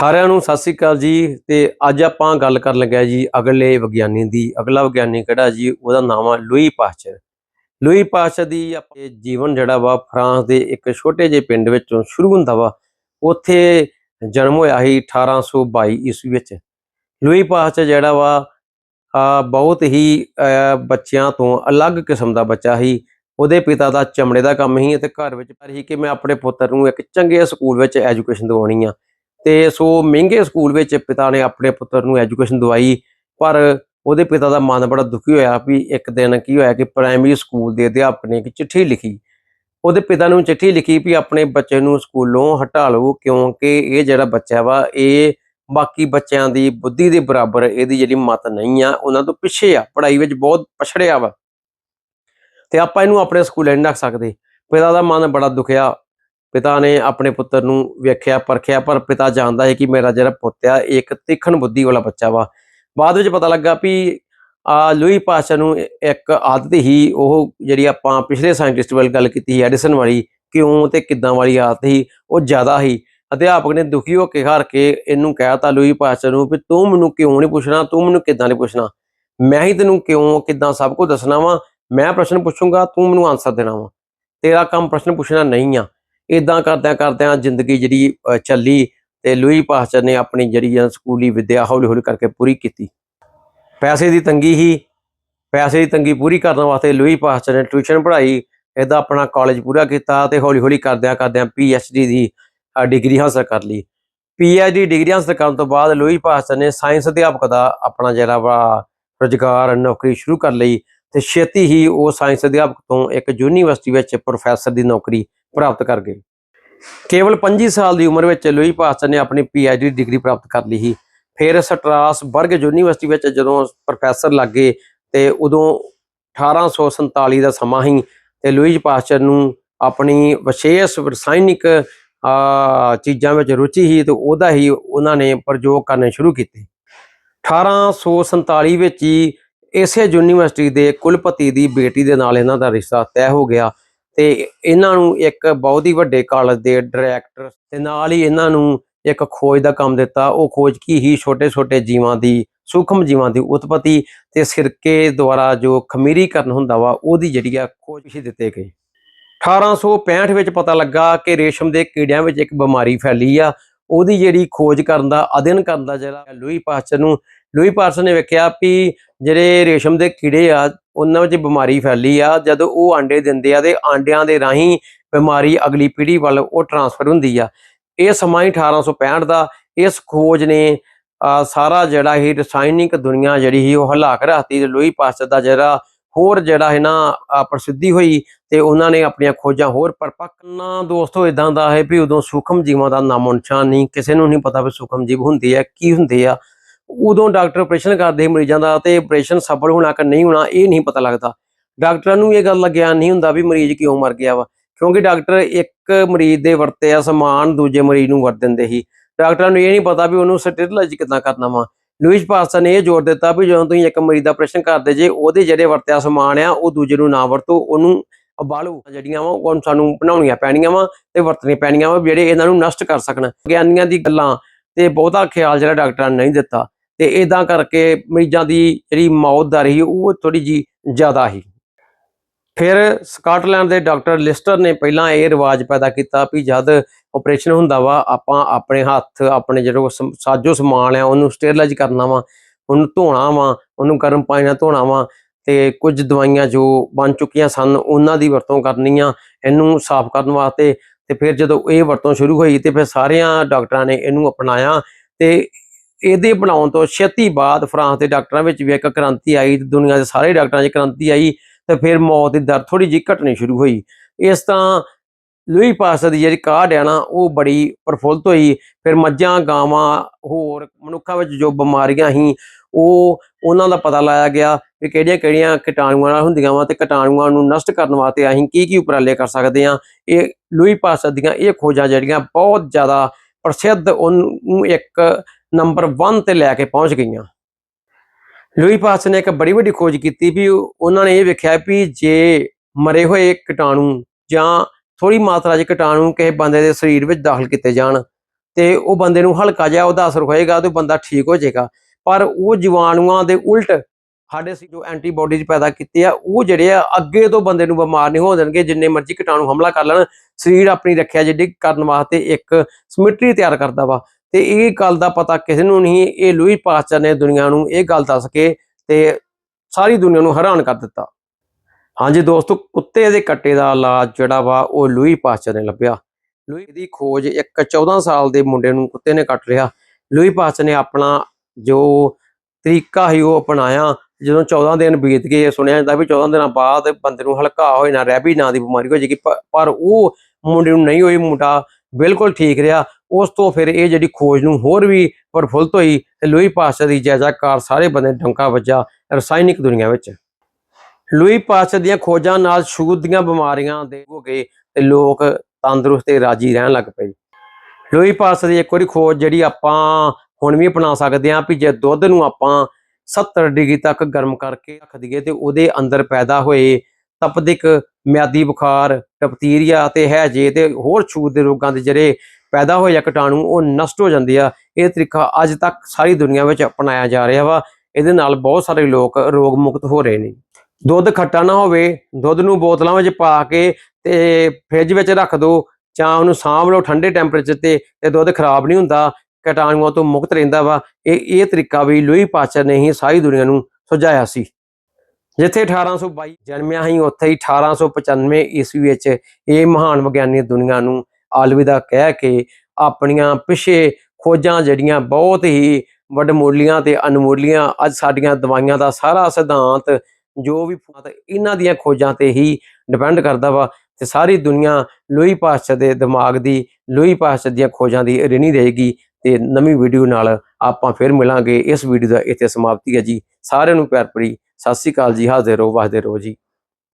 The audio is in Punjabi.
ਸਾਰਿਆਂ ਨੂੰ ਸਤਿ ਸ੍ਰੀ ਅਕਾਲ ਜੀ ਤੇ ਅੱਜ ਆਪਾਂ ਗੱਲ ਕਰਨ ਲੱਗੇ ਜੀ ਅਗਲੇ ਵਿਗਿਆਨੀ ਦੀ, ਅਗਲਾ ਵਿਗਿਆਨੀ ਕਿਹੜਾ ਜੀ ਉਹਦਾ ਨਾਮ ਆ ਲੂਈ ਪਾਸਚਰ। ਲੂਈ ਪਾਸਚਰ ਦੀ ਆਪਣੇ ਜੀਵਨ ਜਿਹੜਾ ਵਾ ਫਰਾਂਸ ਦੇ ਇੱਕ ਛੋਟੇ ਜਿਹੇ ਪਿੰਡ ਵਿੱਚੋਂ ਸ਼ੁਰੂ ਹੁੰਦਾ ਵਾ, ਉੱਥੇ ਜਨਮ ਹੋਇਆ ਸੀ 1822 ਈਸਵੀ ਵਿੱਚ। ਲੂਈ ਪਾਸਚਰ ਜਿਹੜਾ ਵਾ ਬਹੁਤ ਹੀ ਬੱਚਿਆਂ ਤੋਂ ਅਲੱਗ ਕਿਸਮ ਦਾ ਬੱਚਾ ਸੀ। ਉਹਦੇ ਪਿਤਾ ਦਾ ਚਮੜੇ ਦਾ ਕੰਮ ਸੀ ਤੇ ਘਰ ਵਿੱਚ ਪਰ ਹੀ ਕਿ ਮੈਂ ਆਪਣੇ ਪੁੱਤਰ ਨੂੰ ਇੱਕ ਚੰਗੇ ਸਕੂਲ ਵਿੱਚ ਐਜੂਕੇਸ਼ਨ ਦਿਵਾਉਣੀ ਆ। ਤੇ ਸੋ ਮਹਿੰਗੇ ਸਕੂਲ ਵਿੱਚ ਪਿਤਾ ਨੇ ਆਪਣੇ ਪੁੱਤਰ ਨੂੰ ਐਜੂਕੇਸ਼ਨ ਦਵਾਈ, ਪਰ ਉਹਦੇ ਪਿਤਾ ਦਾ ਮਨ ਬੜਾ ਦੁਖੀ ਹੋਇਆ ਵੀ ਇੱਕ ਦਿਨ ਕੀ ਹੋਇਆ ਕਿ ਪ੍ਰਾਇਮਰੀ ਸਕੂਲ ਦੇ ਅਧਿਆਪਕ ਨੇ ਇੱਕ ਚਿੱਠੀ ਲਿਖੀ। ਉਹਦੇ ਪਿਤਾ ਨੂੰ ਚਿੱਠੀ ਲਿਖੀ ਵੀ ਆਪਣੇ ਬੱਚੇ ਨੂੰ ਸਕੂਲੋਂ ਹਟਾ ਲਓ ਕਿਉਂਕਿ ਇਹ ਜਿਹੜਾ ਬੱਚਾ ਵਾ, ਇਹ ਬਾਕੀ ਬੱਚਿਆਂ ਦੀ ਬੁੱਧੀ ਦੇ ਬਰਾਬਰ ਇਹਦੀ ਜਿਹੜੀ ਮਤ ਨਹੀਂ ਆ, ਉਹਨਾਂ ਤੋਂ ਪਿੱਛੇ ਆ, ਪੜ੍ਹਾਈ ਵਿੱਚ ਬਹੁਤ ਪਛੜਿਆ ਵਾ। ਤੇ ਆਪਾਂ ਇਹਨੂੰ ਆਪਣੇ ਸਕੂਲ ਨਹੀਂ ਰੱਖ ਸਕਦੇ। ਪਿਤਾ ਦਾ ਮਨ ਬੜਾ ਦੁਖਿਆ। ਪਿਤਾ ਨੇ ਆਪਣੇ ਪੁੱਤਰ ਨੂੰ ਵੇਖਿਆ, ਪਰਖਿਆ, ਪਰ ਪਿਤਾ ਜਾਣਦਾ ਹੈ ਕਿ ਮੇਰਾ ਜਿਹੜਾ ਪੁੱਤ ਆ, ਇਹ ਇੱਕ ਤਿੱਖਣ ਬੁੱਧੀ ਵਾਲਾ ਬੱਚਾ ਵਾ। ਬਾਅਦ ਵਿੱਚ ਪਤਾ ਲੱਗਾ ਵੀ ਆ ਲੂਈ ਪਾਸ਼ਾ ਨੂੰ ਇੱਕ ਆਦਤ ਹੀ ਉਹ ਜਿਹੜੀ ਆਪਾਂ ਪਿਛਲੇ ਸਾਇੰਟਿਸਟ ਵੱਲ ਗੱਲ ਕੀਤੀ ਸੀ ਐਡੀਸਨ ਵਾਲੀ, ਕਿਉਂ ਤੇ ਕਿੱਦਾਂ ਵਾਲੀ ਆਦਤ ਸੀ, ਉਹ ਜ਼ਿਆਦਾ ਹੀ ਅਧਿਆਪਕ ਨੇ ਦੁਖੀ ਹੋ ਕੇ ਹਾਰ ਕੇ ਇਹਨੂੰ ਕਹਿਤਾ ਲੂਈ ਪਾਸ਼ਾ ਨੂੰ ਵੀ ਤੂੰ ਮੈਨੂੰ ਕਿਉਂ ਨਹੀਂ ਪੁੱਛਣਾ, ਤੂੰ ਮੈਨੂੰ ਕਿੱਦਾਂ ਨਹੀਂ ਪੁੱਛਣਾ? ਮੈਂ ਹੀ ਤੈਨੂੰ ਕਿਉਂ, ਕਿੱਦਾਂ ਸਭ ਕੁਝ ਦੱਸਣਾ ਵਾ? ਮੈਂ ਪ੍ਰਸ਼ਨ ਪੁੱਛੂੰਗਾ, ਤੂੰ ਮੈਨੂੰ ਆਨਸਰ ਦੇਣਾ ਵਾ। ਤੇਰਾ ਕੰਮ ਪ੍ਰਸ਼ਨ ਪੁੱਛਣਾ ਨਹੀਂ ਆ। ਇਦਾਂ ਕਰਦਿਆਂ ਕਰਦਿਆਂ ਜ਼ਿੰਦਗੀ ਜਿਹੜੀ ਚੱਲੀ ਤੇ ਲੂਈ ਪਾਸਚਰ ਨੇ ਆਪਣੀ ਜਿਹੜੀ ਆ ਸਕੂਲੀ ਵਿੱਦਿਆ ਹੌਲੀ ਹੌਲੀ ਕਰਕੇ ਪੂਰੀ ਕੀਤੀ। ਪੈਸੇ ਦੀ ਤੰਗੀ ਹੀ, ਪੈਸੇ ਦੀ ਤੰਗੀ ਪੂਰੀ ਕਰਨ ਵਾਸਤੇ ਲੂਈ ਪਾਸਚਰ ਨੇ ਟਿਊਸ਼ਨ ਪੜ੍ਹਾਈ, ਇਹਦਾ ਆਪਣਾ ਕਾਲਜ ਪੂਰਾ ਕੀਤਾ ਤੇ ਹੌਲੀ ਹੌਲੀ ਕਰਦਿਆਂ ਕਰਦਿਆਂ ਡੀ ਦੀ ਡਿਗਰੀ ਹਾਸਲ ਕਰ ਲਈ। ਡੀ ਡਿਗਰੀ ਹਾਸਲ ਕਰਨ ਤੋਂ ਬਾਅਦ ਲੂਈ ਪਾਸਚਰ ਨੇ ਸਾਇੰਸ ਅਧਿਆਪਕ ਦਾ ਆਪਣਾ ਜਿਹੜਾ ਵਾ ਰੁਜ਼ਗਾਰ, ਨੌਕਰੀ ਸ਼ੁਰੂ ਕਰ ਲਈ ਤੇ ਛੇਤੀ ਹੀ ਉਹ ਸਾਇੰਸ ਅਧਿਆਪਕ ਤੋਂ ਇੱਕ ਯੂਨੀਵਰਸਿਟੀ ਵਿੱਚ ਪ੍ਰੋਫੈਸਰ ਦੀ ਨੌਕਰੀ ਪ੍ਰਾਪਤ ਕਰ ਗਏ। ਕੇਵਲ 25 ਸਾਲ ਦੀ ਉਮਰ ਵਿੱਚ ਲੂਈ ਪਾਸਟਰ ਨੇ ਆਪਣੀ ਪੀਐਚਡੀ ਡਿਗਰੀ ਪ੍ਰਾਪਤ ਕਰ ਲਈ ਸੀ। ਫਿਰ ਸਟਰਾਸਬਰਗ ਯੂਨੀਵਰਸਿਟੀ ਵਿੱਚ ਜਦੋਂ ਪ੍ਰੋਫੈਸਰ ਲੱਗੇ ਤੇ ਉਦੋਂ 1847 ਦਾ ਸਮਾਂ ਸੀ ਤੇ ਲੂਈ ਪਾਸਟਰ ਨੂੰ ਆਪਣੀ ਵਿਸ਼ੇਸ਼ ਰਸਾਇਣਿਕ ਚੀਜ਼ਾਂ ਵਿੱਚ ਰੁਚੀ ਸੀ ਤੇ ਉਹਦਾ ਹੀ ਉਹਨਾਂ ਨੇ ਪ੍ਰਯੋਗ ਕਰਨੇ ਸ਼ੁਰੂ ਕੀਤੇ। 1847 ਵਿੱਚ ਹੀ ਇਸੇ ਯੂਨੀਵਰਸਿਟੀ ਦੇ ਕੁਲਪਤੀ ਦੀ ਬੇਟੀ ਦੇ ਨਾਲ ਇਹਨਾਂ ਦਾ ਰਿਸ਼ਤਾ ਤੈਅ ਹੋ ਗਿਆ ਤੇ ਇਹਨਾਂ ਨੂੰ ਇੱਕ ਬਹੁਤ ਹੀ ਵੱਡੇ ਕਾਲਜ ਦੇ ਡਾਇਰੈਕਟਰ ਤੇ ਨਾਲ ਹੀ ਇਹਨਾਂ ਨੂੰ ਇੱਕ ਖੋਜ ਦਾ ਕੰਮ ਦਿੱਤਾ। ਉਹ ਖੋਜ ਕੀ ਹੀ ਛੋਟੇ-ਛੋਟੇ ਜੀਵਾਂ ਦੀ, ਸੂਖਮ ਜੀਵਾਂ ਦੀ ਉਤਪਤੀ ਤੇ ਸਿਰਕੇ ਦੁਆਰਾ ਜੋ ਖਮੀਰੀਕਰਨ ਹੁੰਦਾ ਵਾ, ਉਹਦੀ ਜਿਹੜੀ ਆ ਖੋਜ ਹੀ ਦਿੱਤੇ ਗਏ। 1865 ਵਿੱਚ ਪਤਾ ਲੱਗਾ ਕਿ ਰੇਸ਼ਮ ਦੇ ਕੀੜਿਆਂ ਵਿੱਚ ਇੱਕ ਬਿਮਾਰੀ ਫੈਲੀ ਆ। ਉਹਦੀ ਜਿਹੜੀ ਖੋਜ ਕਰਨ ਦਾ, ਅਧਿਐਨ ਕਰਨ ਦਾ ਜਿਹੜਾ ਲੂਈ ਪਾਸਚਰ ਨੂੰ ਲੂਈ ਪਾਸਚਰ ਨੇ ਵੇਖਿਆ ਵੀ ਜਿਹੜੇ ਰੇਸ਼ਮ ਦੇ ਕੀੜੇ ਆ ਉਹਨਾਂ ਵਿੱਚ ਬਿਮਾਰੀ ਫੈਲੀ ਆ ਜਦੋਂ ਉਹ ਆਂਡੇ ਦਿੰਦੇ ਆ ਤੇ ਆਂਡਿਆਂ ਦੇ ਰਾਹੀਂ ਬਿਮਾਰੀ ਅਗਲੀ ਪੀੜ੍ਹੀ ਵੱਲ ਉਹ ਟਰਾਂਸਫਰ ਹੁੰਦੀ ਆ। ਇਹ ਸਮਾਂ ਹੀ 1865 ਦਾ ਇਸ ਖੋਜ ਨੇ ਅਹ, ਸਾਰਾ ਜਿਹੜਾ ਹੀ ਰਸਾਇਣਿਕ ਦੁਨੀਆ ਜਿਹੜੀ ਸੀ ਉਹ ਹਿਲਾ ਕੇ ਰੱਖਤੀ ਤੇ ਲੂਈ ਪਾਸਚਰ ਦਾ ਜਿਹੜਾ ਹੋਰ ਜਿਹੜਾ ਹੈ ਨਾ ਪ੍ਰਸਿੱਧੀ ਹੋਈ ਤੇ ਉਹਨਾਂ ਨੇ ਆਪਣੀਆਂ ਖੋਜਾਂ ਹੋਰ ਪਰਪੱਕ ਦੋਸਤੋ ਇਦਾਂ ਦਾ ਹੈ ਵੀ ਉਦੋਂ ਸੂਖਮ ਜੀਵਾਂ ਦਾ ਨਾਮੋ ਨਿਸ਼ਾਨ ਨਹੀਂ ਕਿਸੇ ਨੂੰ ਨਹੀਂ ਪਤਾ ਵੀ ਸੂਖਮ ਜੀਵ ਹੁੰਦੇ ਆ ਕੀ ਹੁੰਦੇ ਆ। ਉਦੋਂ ਡਾਕਟਰ ਆਪਰੇਸ਼ਨ ਕਰਦੇ ਮਰੀਜ਼ਾਂ ਦਾ ਤੇ ਆਪਰੇਸ਼ਨ ਸਫਲ ਹੋਣਾ ਕਿ ਨਹੀਂ ਹੋਣਾ, ਇਹ ਨਹੀਂ ਪਤਾ ਲੱਗਦਾ। ਡਾਕਟਰਾਂ ਨੂੰ ਇਹ ਗੱਲ ਦਾ ਗਿਆਨ ਨਹੀਂ ਹੁੰਦਾ ਵੀ ਮਰੀਜ਼ ਕਿਉਂ ਮਰ ਗਿਆ ਵਾ, ਕਿਉਂਕਿ ਡਾਕਟਰ ਇੱਕ ਮਰੀਜ਼ ਦੇ ਵਰਤੇ ਆ ਸਮਾਨ, ਦੂਜੇ ਮਰੀਜ਼ ਨੂੰ ਵਰਤ ਦਿੰਦੇ ਸੀ। ਡਾਕਟਰਾਂ ਨੂੰ ਇਹ ਨਹੀਂ ਪਤਾ ਵੀ ਉਹਨੂੰ ਸਟੇਰਲਾਈਜ਼ ਕਿੱਦਾਂ ਕਰਨਾ ਵਾ। ਲੂਇਸ ਪਾਸਟਰ ਨੇ ਇਹ ਜ਼ੋਰ ਦਿੱਤਾ ਵੀ ਜਦੋਂ ਤੁਸੀਂ ਇੱਕ ਮਰੀਜ਼ ਦਾ ਆਪਰੇਸ਼ਨ ਕਰਦੇ ਜੇ, ਉਹਦੇ ਜਿਹੜੇ ਵਰਤਿਆ ਸਮਾਨ ਆ, ਉਹ ਦੂਜੇ ਨੂੰ ਨਾ ਵਰਤੋ, ਉਹਨੂੰ ਉਬਾਲੋ। ਜਿਹੜੀਆਂ ਵਾ, ਉਹ ਸਾਨੂੰ ਬਣਾਉਣੀਆਂ ਪੈਣੀਆਂ ਵਾ ਤੇ ਵਰਤਣੀਆਂ ਪੈਣੀਆਂ ਵਾ, ਜਿਹੜੇ ਇਹਨਾਂ ਨੂੰ ਨਸ਼ਟ ਕਰ ਸਕਣ। ਵਿਗਿਆਨੀਆਂ ਦੀ ਗੱਲਾਂ ਤੇ ਬਹੁਤਾ ਖਿਆਲ ਜਿਹੜਾ ਡਾਕਟਰਾਂ ਨੇ ਨਹੀਂ ਦਿੱਤਾ। ਤੇ ਇਦਾਂ ਕਰਕੇ ਮਰੀਜ਼ਾਂ ਦੀ ਜਿਹੜੀ ਮੌਤ ਦਰ ਸੀ, ਉਹ ਥੋੜੀ ਜੀ ਜ਼ਿਆਦਾ ਸੀ। ਫਿਰ ਸਕਾਟਲੈਂਡ ਦੇ ਡਾਕਟਰ ਲਿਸਟਰ ਨੇ ਪਹਿਲਾਂ ਇਹ ਰਿਵਾਜ ਪੈਦਾ ਕੀਤਾ ਵੀ ਜਦ ਆਪਰੇਸ਼ਨ ਹੁੰਦਾ ਵਾ, ਆਪਾਂ ਆਪਣੇ ਹੱਥ, ਆਪਣੇ ਜਿਹੜਾ ਸਮ- ਸਾਜੋ ਸਮਾਨ ਆ, ਉਹਨੂੰ ਸਟੇਰਲਾਈਜ਼ ਕਰਨਾ ਵਾ, ਉਹਨੂੰ ਧੋਣਾ ਵਾ, ਉਹਨੂੰ ਗਰਮ ਪਾਣੀ ਨਾਲ ਧੋਣਾ ਵਾ, ਤੇ ਕੁਝ ਦਵਾਈਆਂ ਜੋ ਬਣ ਚੁੱਕੀਆਂ ਸਨ, ਉਹਨਾਂ ਦੀ ਵਰਤੋਂ ਕਰਨੀ ਆ, ਇਹਨੂੰ ਸਾਫ਼ ਕਰਨ ਵਾਸਤੇ, ਤੇ ਫਿਰ ਜਦੋਂ ਇਹ ਵਰਤੋਂ ਸ਼ੁਰੂ ਹੋਈ, ਤੇ ਫਿਰ ਸਾਰਿਆਂ ਡਾਕਟਰਾਂ ਨੇ ਇਹਨੂੰ ਅਪਣਾਇਆ, ਤੇ ਇਹਦੇ ਬਣਾਉਣ ਤੋਂ ਛੇਤੀ ਬਾਅਦ ਫਰਾਂਸ ਦੇ ਡਾਕਟਰਾਂ ਵਿੱਚ ਵੀ ਇੱਕ ਕ੍ਰਾਂਤੀ ਆਈ ਤੇ ਦੁਨੀਆ ਦੇ ਸਾਰੇ ਡਾਕਟਰਾਂ 'ਚ ਕ੍ਰਾਂਤੀ ਆਈ ਤੇ ਫਿਰ ਮੌਤ ਦੀ ਦਰ ਥੋੜੀ ਜਿਹੀ ਘਟਣੀ ਸ਼ੁਰੂ ਹੋਈ। ਇਸ ਤਰ੍ਹਾਂ ਲੂਈ ਪਾਸਟਰ ਦੀ ਜਿਹੜੀ ਕਾਢ ਆ ਨਾ, ਉਹ ਬੜੀ ਪ੍ਰਫੁੱਲਤ ਹੋਈ। ਫਿਰ ਮੱਝਾਂ, ਗਾਵਾਂ, ਹੋਰ ਮਨੁੱਖਾਂ ਵਿੱਚ ਜੋ ਬਿਮਾਰੀਆਂ ਸੀ, ਉਹ ਉਹਨਾਂ ਦਾ ਪਤਾ ਲਾਇਆ ਗਿਆ ਵੀ ਕਿਹੜੀਆਂ ਕਿਹੜੀਆਂ ਕੀਟਾਣੂਆਂ ਨਾਲ ਹੁੰਦੀਆਂ ਵਾ ਤੇ ਕੀਟਾਣੂਆਂ ਨੂੰ ਨਸ਼ਟ ਕਰਨ ਵਾਸਤੇ ਅਸੀਂ ਕੀ ਕੀ ਉਪਰਾਲੇ ਕਰ ਸਕਦੇ ਆ ਇਹ ਲੂਈ ਪਾਸਟਰ ਦੀਆਂ ਇਹ ਖੋਜਾਂ ਜਿਹੜੀਆਂ ਬਹੁਤ ਜ਼ਿਆਦਾ ਪ੍ਰਸਿੱਧ, ਉਹਨੂੰ ਇੱਕ ਨੰਬਰ 1 ਤੇ ਲੈ ਕੇ ਪਹੁੰਚ ਗਈਆਂ। ਲੂਈ ਪਾਸ ਨੇ ਇੱਕ ਬੜੀ ਵੱਡੀ ਖੋਜ ਕੀਤੀ ਵੀ ਉਹਨਾਂ ਨੇ ਇਹ ਵੇਖਿਆ ਵੀ ਜੇ ਮਰੇ ਹੋਏ ਕੀਟਾਣੂ ਜਾਂ ਥੋੜੀ ਮਾਤਰਾ 'ਚ ਕੀਟਾਣੂ ਕਿਸੇ ਬੰਦੇ ਦੇ ਸਰੀਰ ਵਿੱਚ ਦਾਖਲ ਕੀਤੇ ਜਾਣ, ਤੇ ਉਹ ਬੰਦੇ ਨੂੰ ਹਲਕਾ ਜਿਹਾ ਉਹਦਾ ਅਸਰ ਹੋਏਗਾ ਤੇ ਬੰਦਾ ਠੀਕ ਹੋ ਜਾਏਗਾ। ਪਰ ਉਹ ਜੀਵਾਣੂਆਂ ਦੇ ਉਲਟ ਸਾਡੇ ਸੀ ਜੋ ਐਂਟੀਬਾਡੀਜ਼ ਪੈਦਾ ਕੀਤੇ ਆ, ਉਹ ਜਿਹੜੇ ਆ ਅੱਗੇ ਤੋਂ ਬੰਦੇ ਨੂੰ ਬਿਮਾਰ ਨਹੀਂ ਹੋ ਦੇਣਗੇ, ਜਿੰਨੇ ਮਰਜ਼ੀ ਕੀਟਾਣੂ ਹਮਲਾ ਕਰ ਲੈਣ, ਸਰੀਰ ਆਪਣੀ ਰੱਖਿਆ ਜਿਹੜੀ ਕਰਨ ਵਾਸਤੇ ਇੱਕ ਸਮਿਟਰੀ ਤਿਆਰ ਕਰਦਾ ਵਾ। ਤੇ ਇਹ ਗੱਲ ਦਾ ਪਤਾ ਕਿਸੇ ਨੂੰ ਨਹੀਂ, ਇਹ ਲੂਈ ਪਾਸਚਰ ਨੇ ਦੁਨੀਆ ਨੂੰ ਇਹ ਗੱਲ ਦੱਸ ਕੇ ਤੇ ਸਾਰੀ ਦੁਨੀਆ ਨੂੰ ਹੈਰਾਨ ਕਰ ਦਿੱਤਾ। ਹਾਂਜੀ ਦੋਸਤੋ, ਕੁੱਤੇ ਦੇ ਕੱਟੇ ਦਾ ਇਲਾਜ ਜਿਹੜਾ ਵਾ ਉਹ ਲੂਈ ਪਾਸਚਰ ਨੇ ਲੱਭਿਆ। ਲੂਈ ਦੀ ਖੋਜ ਇੱਕ 14 ਸਾਲ ਦੇ ਮੁੰਡੇ ਨੂੰ ਕੁੱਤੇ ਨੇ ਕੱਟ ਲਿਆ। ਲੂਈ ਪਾਸਚਰ ਨੇ ਆਪਣਾ ਜੋ ਤਰੀਕਾ ਸੀ ਉਹ ਅਪਣਾਇਆ। ਜਦੋਂ 14 ਦਿਨ ਬੀਤ ਗਏ ਸੁਣਿਆ ਜਾਂਦਾ ਵੀ 14 ਦਿਨਾਂ ਬਾਅਦ ਬੰਦੇ ਨੂੰ ਹਲਕਾ ਹੋਏ ਨਾ ਰੈਬੀ ਨਾਂ ਦੀ ਬਿਮਾਰੀ ਹੋ ਜਾਏਗੀ ਪਰ ਉਹ ਮੁੰਡੇ ਨੂੰ ਨਹੀਂ ਹੋਈ, ਮੁੰਡਾ ਬਿਲਕੁਲ ਠੀਕ ਰਿਹਾ। ਉਸ ਤੋਂ ਫਿਰ ਇਹ ਜਿਹੜੀ ਖੋਜ ਨੂੰ ਹੋਰ ਵੀ ਪ੍ਰਫੁੱਲਤ ਹੋਈ ਤੇ ਲੂਈ ਪਾਸਚਰ ਦੀ ਜੈਜਾਕਾਰ ਸਾਰੇ ਬੰਦੇ ਡੰਕਾ ਵੱਜਾ ਰਸਾਇਣਿਕ ਦੁਨੀਆ ਵਿੱਚ। ਲੂਈ ਪਾਸਚਰ ਦੀਆਂ ਖੋਜਾਂ ਨਾਲ ਛੂਤ ਦੀਆਂ ਬਿਮਾਰੀਆਂ ਦੇ ਹੋ ਗਏ ਤੇ ਲੋਕ ਤੰਦਰੁਸਤ ਤੇ ਰਾਜੀ ਰਹਿਣ ਲੱਗ ਪਏ। ਲੂਈ ਪਾਸਚਰ ਦੀ ਇੱਕ ਵਾਰੀ ਖੋਜ ਜਿਹੜੀ ਆਪਾਂ ਹੁਣ ਵੀ ਅਪਣਾ ਸਕਦੇ ਹਾਂ ਵੀ ਜੇ ਦੁੱਧ ਨੂੰ ਆਪਾਂ 70 ਡਿਗਰੀ ਤੱਕ ਗਰਮ ਕਰਕੇ ਰੱਖ ਦਈਏ ਤੇ ਉਹਦੇ ਅੰਦਰ ਪੈਦਾ ਹੋਏ ਤਪਦਿਕ ਮਿਆਦੀ ਬੁਖਾਰ ਟਪਤੀਰੀਆ ਤੇ ਹੈਜੇ ਤੇ ਹੋਰ ਛੂਤ ਦੇ ਰੋਗਾਂ ਦੇ ਜਿਹੜੇ ਪੈਦਾ ਹੋਏ ਆ ਕੀਟਾਣੂ, ਉਹ ਨਸ਼ਟ ਹੋ ਜਾਂਦੇ ਆ। ਇਹ ਤਰੀਕਾ ਅੱਜ ਤੱਕ ਸਾਰੀ ਦੁਨੀਆ ਵਿੱਚ ਅਪਣਾਇਆ ਜਾ ਰਿਹਾ ਵਾ। ਇਹਦੇ ਨਾਲ ਬਹੁਤ ਸਾਰੇ ਲੋਕ ਰੋਗ ਮੁਕਤ ਹੋ ਰਹੇ ਨੇ। ਦੁੱਧ ਖੱਟਾ ਨਾ ਹੋਵੇ, ਦੁੱਧ ਨੂੰ ਬੋਤਲਾਂ ਵਿੱਚ ਪਾ ਕੇ ਤੇ ਫ੍ਰਿਜ ਵਿੱਚ ਰੱਖ ਦਿਓ ਜਾਂ ਉਹਨੂੰ ਸਾਂਭ ਲਓ ਠੰਡੇ ਟੈਂਪਰੇਚਰ ਤੇ ਤੇ ਦੁੱਧ ਖਰਾਬ ਨਹੀਂ ਹੁੰਦਾ। ਕੀਟਾਣੂਆਂ ਤੋਂ ਮੁਕਤ ਰਹਿੰਦਾ ਵਾ। ਇਹ ਇਹ ਤਰੀਕਾ ਵੀ ਲੂਈ ਪਾਚਰ ਨੇ ਹੀ ਸਾਰੀ ਦੁਨੀਆ ਨੂੰ ਸੁਝਾਇਆ ਸੀ। ਜਿੱਥੇ 1822 ਜਨਮਿਆ ਸੀ, ਉੱਥੇ ਹੀ 1895 ਈਸਵੀ ਵਿੱਚ ਇਹ ਮਹਾਨ ਵਿਗਿਆਨੀ ਦੁਨੀਆ ਨੂੰ ਅਲਵਿਦਾ ਕਹਿ ਕੇ ਆਪਣੀਆਂ ਪਿਛੇ ਖੋਜਾਂ ਜਿਹੜੀਆਂ ਬਹੁਤ ਹੀ ਵੱਡਮੋਲੀਆਂ ਤੇ ਅਨਮੁੱਲੀਆਂ ਅੱਜ ਸਾਡੀਆਂ ਦਵਾਈਆਂ ਦਾ ਸਾਰਾ ਸਿਧਾਂਤ, ਜੋ ਵੀ ਇਹਨਾਂ ਦੀਆਂ ਖੋਜਾਂ ਤੇ ਹੀ ਡਿਪੈਂਡ ਕਰਦਾ ਵਾ ਤੇ ਸਾਰੀ ਦੁਨੀਆ ਲੂਈ ਪਾਸਚਰ ਦੇ ਦਿਮਾਗ ਦੀ ਲੂਈ ਪਾਸਚਰ ਦੀਆਂ ਖੋਜਾਂ ਦੀ ਰਿਣੀ ਰਹੇਗੀ ਤੇ ਨਵੀਂ ਵੀਡੀਓ ਨਾਲ ਆਪਾਂ ਫਿਰ ਮਿਲਾਂਗੇ। ਇਸ ਵੀਡੀਓ ਦਾ ਇੱਥੇ ਸਮਾਪਤੀ ਹੈ ਜੀ। ਸਾਰਿਆਂ ਨੂੰ ਪਿਆਰ ਭਰੀ ਸਤਿ ਸ਼੍ਰੀ ਅਕਾਲ ਜੀ ਹਾਜ਼ਰ ਰਹੋ ਵਾਹਦੇ ਰਹੋ ਜੀ।